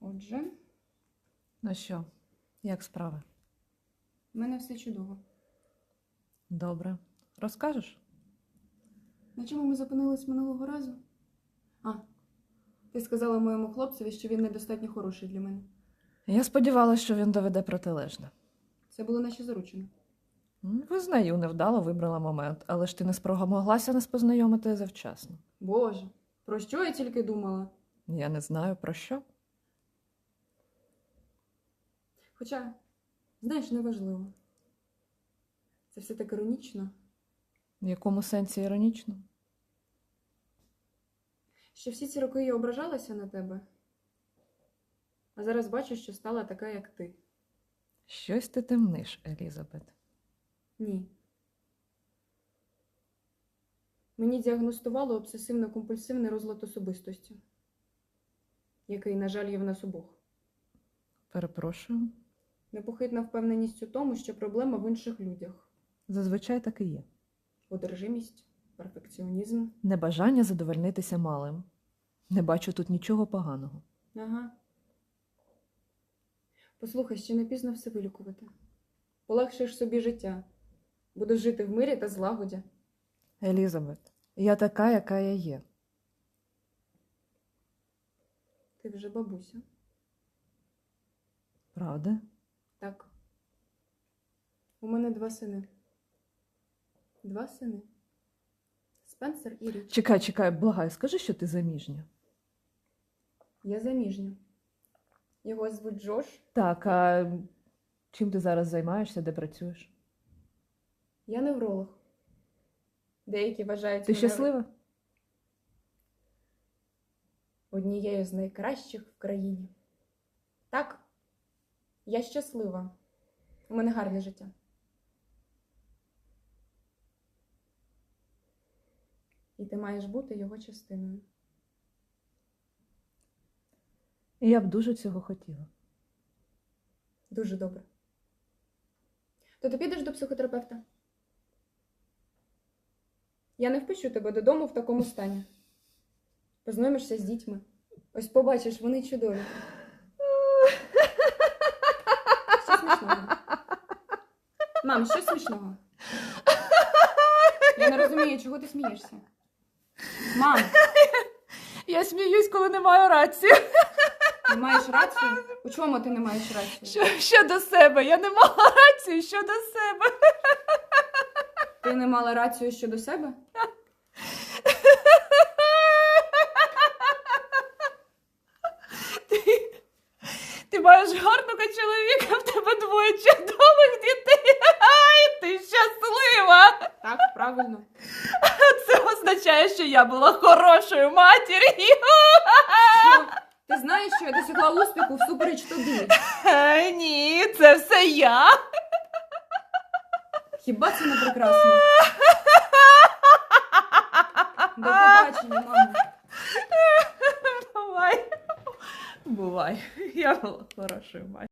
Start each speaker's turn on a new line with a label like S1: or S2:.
S1: Отже,
S2: Ну що, як справи?
S1: в мене все чудово.
S2: Добре. Розкажеш?
S1: На чому ми зупинились минулого разу? А, ти сказала моєму хлопцеві, що він недостатньо хороший для мене.
S2: Я сподівалася, що він доведе протилежне.
S1: Це було наче заручено.
S2: Визнаю, невдало вибрала момент, але ж ти не спромоглася нас познайомити завчасно.
S1: Боже, про що я тільки думала?
S2: Я не знаю про що.
S1: Хоча, знаєш, неважливо. Це все так іронічно,
S2: В якому сенсі іронічно?
S1: що всі ці роки я ображалася на тебе, а зараз бачу, що стала така, як ти.
S2: Щось ти темниш, Елізабет.
S1: Ні. Мені діагностували обсесивно-компульсивний розлад особистості, який, на жаль, є в нас обох.
S2: Перепрошую.
S1: Непохитна впевненість у тому, що проблема в інших людях.
S2: Зазвичай так і є.
S1: Одержимість, перфекціонізм.
S2: Небажання задовольнитися малим. Не бачу тут нічого поганого.
S1: Ага. Послухай, ще не пізно все вилікувати. Полегшиш собі життя. Будеш жити в мирі та злагоді.
S2: Елізабет, я така, яка я є.
S1: Ти вже бабуся.
S2: Правда?
S1: Так. У мене два сини. Два сини. Спенсер і Річ.
S2: Чекай, чекай, благай, скажи, що ти заміжня.
S1: Я заміжня. Його звуть Джош.
S2: Так, а чим ти зараз займаєшся, де працюєш?
S1: Я невролог. Деякі вважають
S2: Ти
S1: мене
S2: щаслива?
S1: однією з найкращих в країні. Так, я щаслива. У мене гарне життя. І ти маєш бути його частиною.
S2: І я б дуже цього хотіла.
S1: Дуже добре. То ти підеш до психотерапевта? Я не впущу тебе додому в такому стані. Познайомишся з дітьми. Ось побачиш, вони чудові. Що смішного? Мам, що смішного? Я не розумію, чого ти смієшся. Мам,
S2: Я сміюсь, коли не маю рації.
S1: ти маєш рацію? У чому ти не маєш рацію?
S2: Що, щодо себе, я не мала рації щодо себе.
S1: Ти не мала рацію щодо себе?
S2: Маєш гарного чоловіка, в тебе двоє чудових дітей. Ай, ти щаслива.
S1: Так, правильно.
S2: Це означає, що я була хорошою матір'ю.
S1: Що? Ти знаєш, що я досягла успіху всупереч тобі.
S2: Ай, ні, це все я.
S1: Хіба це не прекрасно? До побачення, мамо.
S2: Бувай. Я була матір'ю.